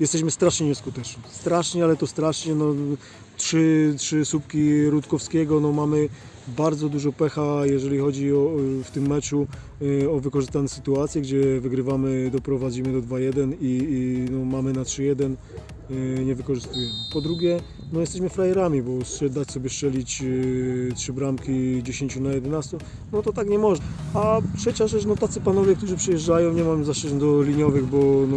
jesteśmy strasznie nieskuteczni. Strasznie, ale to strasznie. No, trzy, trzy słupki Rutkowskiego, no mamy bardzo dużo pecha, jeżeli chodzi o, w tym meczu y, o wykorzystane sytuacje, gdzie wygrywamy, doprowadzimy do 2-1 i, i no, mamy na 3-1, y, nie wykorzystujemy. Po drugie, no jesteśmy frajerami, bo dać sobie strzelić y, trzy bramki 10 na 11, no to tak nie można. A trzecia rzecz, no tacy panowie, którzy przyjeżdżają, nie mam zastrzeżeń do liniowych, bo no,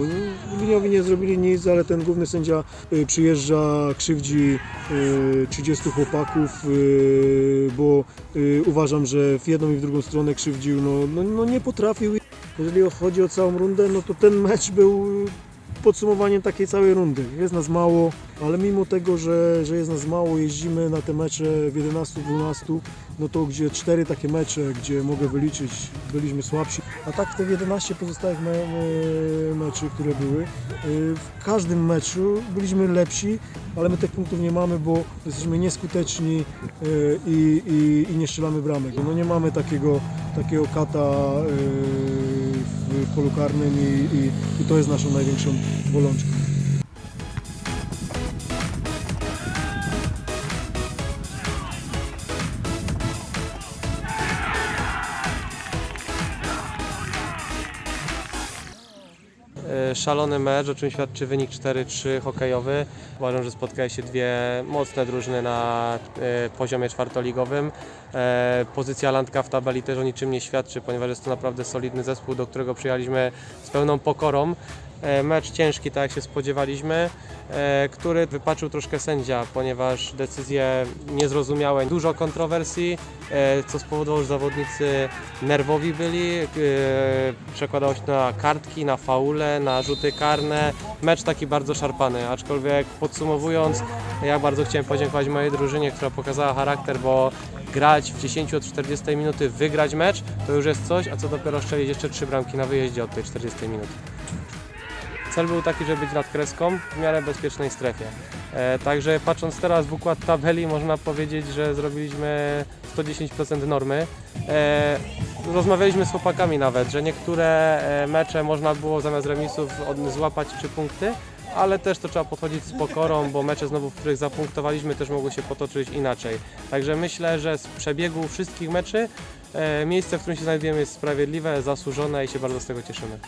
liniowi nie zrobili nic, ale ten główny sędzia y, przyjeżdża, krzywdzi y, 30 chłopaków, y, bo y, uważam, że w jedną i w drugą stronę krzywdził, no, no, no nie potrafił. Jeżeli chodzi o całą rundę, no to ten mecz był podsumowaniem takiej całej rundy. Jest nas mało, ale mimo tego, że, że jest nas mało, jeździmy na te mecze w 11-12, no to gdzie cztery takie mecze, gdzie mogę wyliczyć, byliśmy słabsi, a tak te 11 pozostałych me, me, meczy, które były, y, w każdym meczu byliśmy lepsi, ale my tych punktów nie mamy, bo jesteśmy nieskuteczni y, i, i, i nie strzelamy bramek. No nie mamy takiego, takiego kata w polu karnym i, i, i to jest naszą największą bolączką. Szalony mecz, o czym świadczy wynik 4-3 hokejowy. Uważam, że spotkały się dwie mocne drużyny na e, poziomie czwartoligowym. E, Pozycja Landka w tabeli też o niczym nie świadczy, ponieważ jest to naprawdę solidny zespół, do którego przyjechaliśmy z pełną pokorą. E, Mecz ciężki, tak jak się spodziewaliśmy, e, który wypaczył troszkę sędzia, ponieważ decyzje niezrozumiałe, dużo kontrowersji, e, co spowodowało, że zawodnicy nerwowi byli. Przekładało się na kartki, na faule, na rzuty karne. Mecz taki bardzo szarpany, aczkolwiek podsumowując, ja bardzo chciałem podziękować mojej drużynie, która pokazała charakter, bo grać w 10 od 40 minuty, wygrać mecz, to już jest coś, a co dopiero strzelić jeszcze trzy bramki na wyjeździe od tej 40 minuty. Cel był taki, żeby być nad kreską w miarę bezpiecznej strefie. E, także patrząc teraz w układ tabeli, można powiedzieć, że zrobiliśmy 110% normy. E, rozmawialiśmy z chłopakami nawet, że niektóre e, mecze można było zamiast remisów złapać trzy punkty, ale też to trzeba podchodzić z pokorą, bo mecze znowu, w których zapunktowaliśmy, też mogły się potoczyć inaczej. Także myślę, że z przebiegu wszystkich meczy miejsce, w którym się znajdujemy jest sprawiedliwe, zasłużone i się bardzo z tego cieszymy.